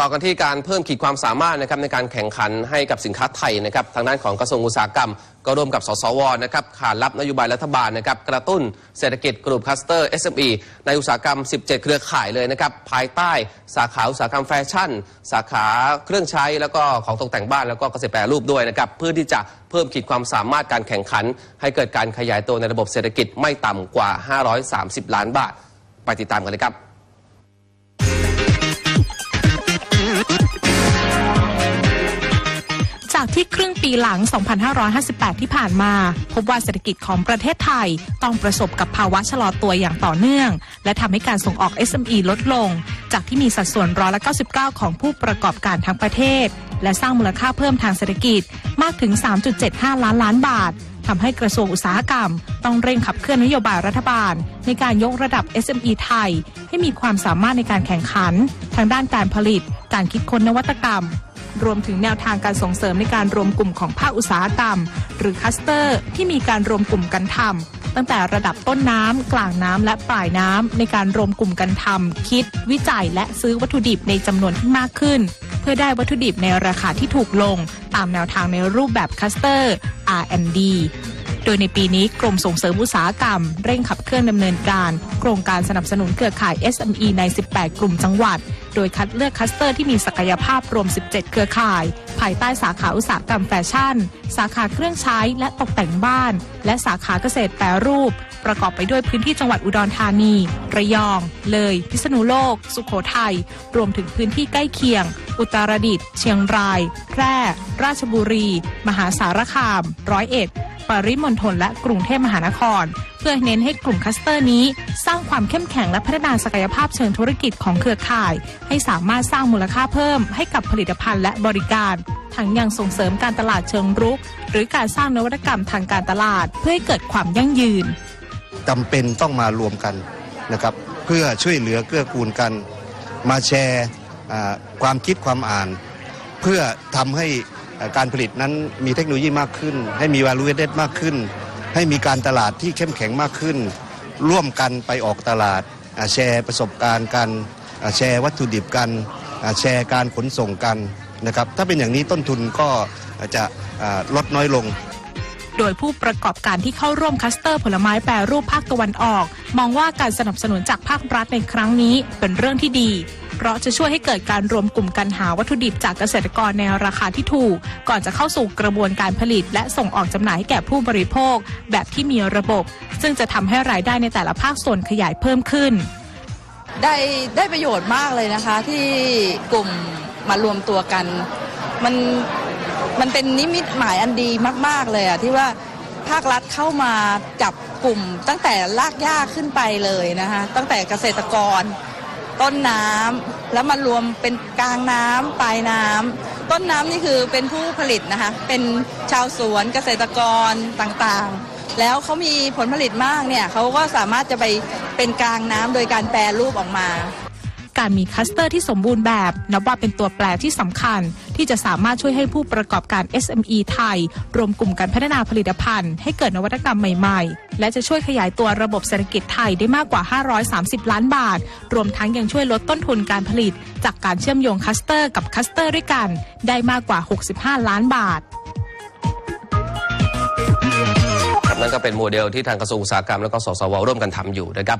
ต่อกันที่การเพิ่มขีดความสามารถนะครับในการแข่งขันให้กับสินค้าไทยนะครับทางด้านของกระทรวงอุตสาหกรรม ก็ร่วมกับสสวนะครับขานรับนโยบายรัฐบาลนะครับกระตุ้นเศรษฐกิจกลุ่มคลัสเตอร์ SME ในอุตสาหกรรม 17 เครือข่ายเลยนะครับภายใต้สาขาอุตสาหกรรมแฟชั่น สาขาเครื่องใช้แล้วก็ของตกแต่งบ้านแล้วก็เกษตรแปรรูปด้วยนะครับเพื่อที่จะเพิ่มขีดความสามารถการแข่งขัน ให้เกิดการขยายตัวในระบบเศรษฐกิจไม่ต่ำกว่า 530 ล้านบาท ไปติดตามกันเลยครับ ที่ครึ่งปีหลัง 2558 ที่ผ่านมา พบว่าเศรษฐกิจของประเทศไทยต้องประสบกับภาวะชะลอตัวอย่างต่อเนื่อง และทำให้การส่งออก SME ลดลง จากที่มีสัดส่วนร้อยละ99 ของผู้ประกอบการทั้งประเทศ และสร้างมูลค่าเพิ่มทางเศรษฐกิจมากถึง 3.75 ล้านล้านบาททำให้กระทรวงอุตสาหกรรม ต้องเร่งขับเคลื่อนนโยบายรัฐบาล ในการยกระดับ SME ไทย ให้มีความสามารถในการแข่งขัน ทางด้านการผลิต การคิดค้นนวัตกรรม รวมถึงแนวทางการส่งเสริมในการรวมกลุ่มของภาคอุตสาหกรรม หรือคัสเตอร์ ที่มีการรวมกลุ่มกันทำตั้งแต่ระดับต้นน้ำกลางน้ำและปลายน้ำในการรวมกลุ่มกันทำคิด วิจัย และซื้อวัตถุดิบในจำนวนที่มากขึ้น เพื่อได้วัตถุดิบในราคาที่ถูกลง ตามแนวทางในรูปแบบคัสเตอร์ R&D ดยในปีนี้กรมส่งเสริมอุตสาหกรรม เร่งขับเคลื่อนดำเนินการ โครงการสนับสนุนเครือข่าย SME ใน 18 กลุ่มจังหวัด โดยคัดเลือกคัสเตอร์ที่มีศักยภาพรวม 17 เครือข่าย ภายใต้สาขาอุตสาหกรรมแฟชั่น สาขาเครื่องใช้และตกแต่งบ้าน และสาขาเกษตรแปรรูป ประกอบไปด้วยพื้นที่จังหวัดอุดรธานี ระยอง เลย พิษณุโลก สุขโขทัย รวมถึงพื้นที่ใกล้เคียง อุตรดิตถ์ เชียงราย แพร่ ราชบุรี มหาสารคาม ร้อยเอ็ด ปริมณฑลและกรุงเทพมหานคร เพื่อเน้นให้กลุ่มคัสเตอร์นี้ สร้างความเข้มแข็งและพัฒนาศักยภาพเชิงธุรกิจของเครือข่าย ให้สามารถสร้างมูลค่าเพิ่มให้กับผลิตภัณฑ์และบริการ ทั้งยังส่งเสริมการตลาดเชิงรุก หรือการสร้างนวัตกรรมทางการตลาด เพื่อให้เกิดความยั่งยืนจำเป็นต้องมารวมกันนะครับเพื่อช่วยเหลือเกื้อกูลกัน มาแชร์ความคิดความอ่าน เพื่อทำให้ การผลิตนั้นมีเทคโนโลยีมากขึ้น ให้มี value added มากขึ้น ให้มีการตลาดที่เข้มแข็งมากขึ้น ร่วมกันไปออกตลาดแชร์ประสบการณ์กันแชร์วัตถุดิบกันแชร์การขนส่งกันนะครับถ้าเป็นอย่างนี้ต้นทุนก็จะลดน้อยลง โดยผู้ประกอบการที่เข้าร่วมคัสเตอร์ผลไม้แปรรูปภาคตะวันออก มองว่าการสนับสนุนจากภาครัฐในครั้งนี้เป็นเรื่องที่ดี เพราะจะช่วยให้เกิดการรวมกลุ่มกันหาวัตถุดิบจากเกษตรกรในราคาที่ถูก ก่อนจะเข้าสู่กระบวนการผลิต และส่งออกจำหน่ายให้แก่ผู้บริโภค แบบที่มีระบบ ซึ่งจะทำให้รายได้ในแต่ละภาคส่วนขยายเพิ่มขึ้น ได้ได้ประโยชน์มากเลยนะคะที่กลุ่มมารวมตัวกัน มันมันเป็นนิมิตหมายอันดีมาก ๆ เลยอะที่ว่าภาครัฐเข้ามาจับกลุ่มตั้งแต่ลากย่าขึ้นไปเลยนะคะตั้งแต่เกษตรกร ต้นน้ำแล้วมารวมเป็นกลางน้ำปลายน้ำต้นน้ำนี่คือเป็นผู้ผลิตนะคะเป็นชาวสวนเกษตรกรต่างๆ แล้วเขามีผลผลิตมากเนี่ยเขาก็สามารถจะไปเป็นกลางน้ำโดยการแปรรูปออกมา การมีคัสเตอร์ที่สมบูรณ์แบบนับว่าเป็นตัวแปรที่สำคัญ ที่จะสามารถช่วยให้ผู้ประกอบการ SME ไทย รวมกลุ่มการพัฒนาผลิตภัณฑ์ ให้เกิดนวัตกรรมใหม่ ๆ และจะช่วยขยายตัวระบบเศรษฐกิจไทยได้มากกว่า 530 ล้านบาท รวมทั้งยังช่วยลดต้นทุนการผลิต จากการเชื่อมโยงคัสเตอร์กับคัสเตอร์ด้วยกัน ได้มากกว่า 65 ล้านบาทนั่นก็เป็นโมเดลที่ทางกระทรวงอุตสาหกรรมและก็สสวร่วมกันทำอยู่นะครับ